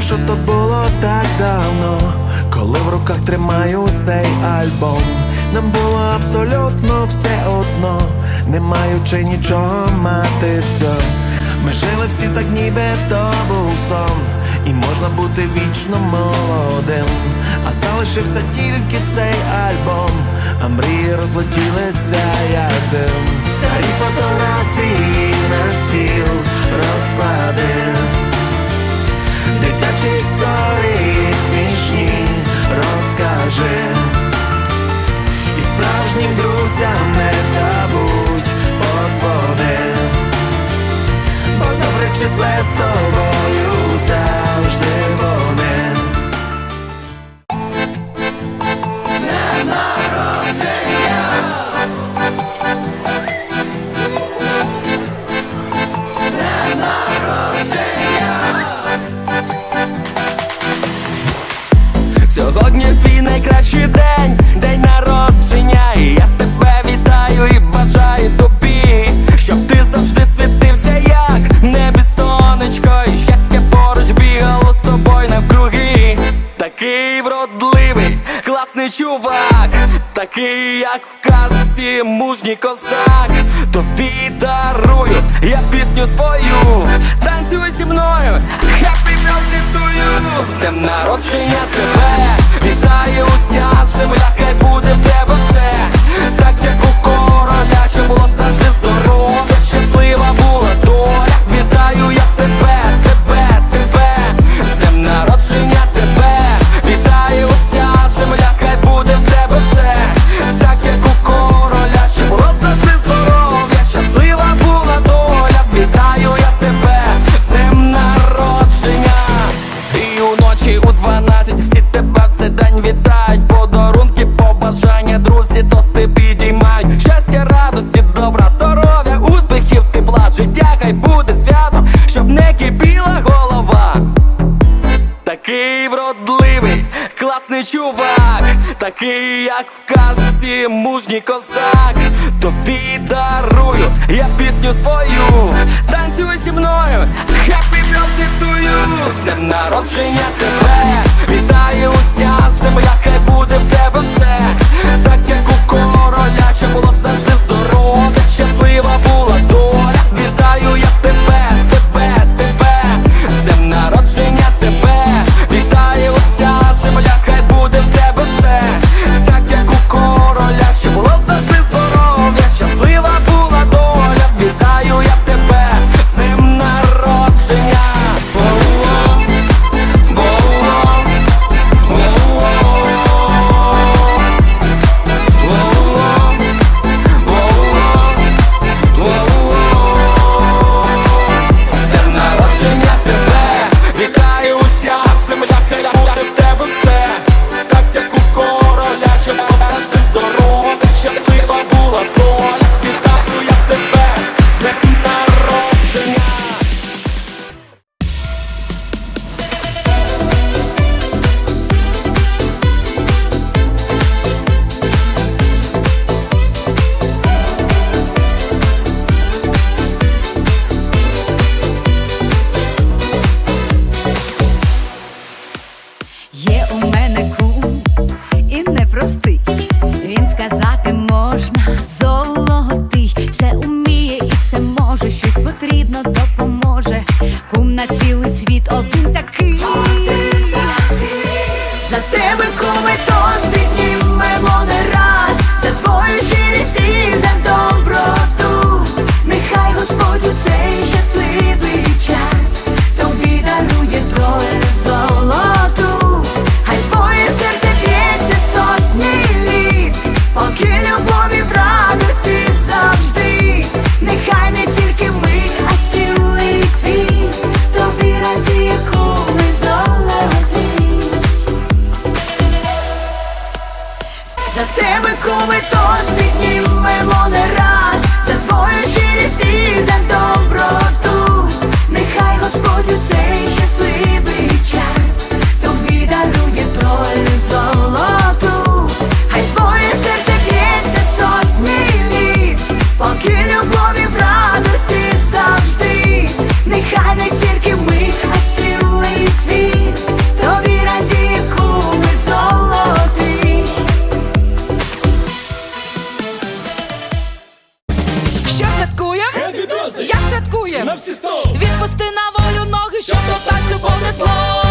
то було так давно, коли в руках тримаю цей альбом. Нам було абсолютно все одно, не маючи нічого мати все. Ми жили всі так, ніби то був сон, і можна бути вічно молодим. А залишився тільки цей альбом, а мрії розлетілися як дим. Старі фотографії на стіл розклади. Дитячі історії смішні розкажи І справжнім друзям не забудь подзвони. Бо добре числе з тобою Такий вродливий, класний чувак, такий, як в казці, мужній козак. Тобі дарую я пісню свою. Танцюй зі мною, to you З днем народження тебе Вітає уся земля, хай буде в тебе все Так як у цей день вітають Подарунки, побажання, друзі, тости підіймають Щастя, радості, добра, здоров'я, успіхів, тепла, життя, хай буде свято, щоб не кипіла голова Такий вродливий, класний чувак, такий, як в казці, мужній козак. Тобі дарую я пісню свою. Танцюй зі мною, happy диктую З днем народження тебе. Вітаю уся земля, хай буде тебе куми тост всі сто Відпусти на волю ноги, щоб до танцю понесло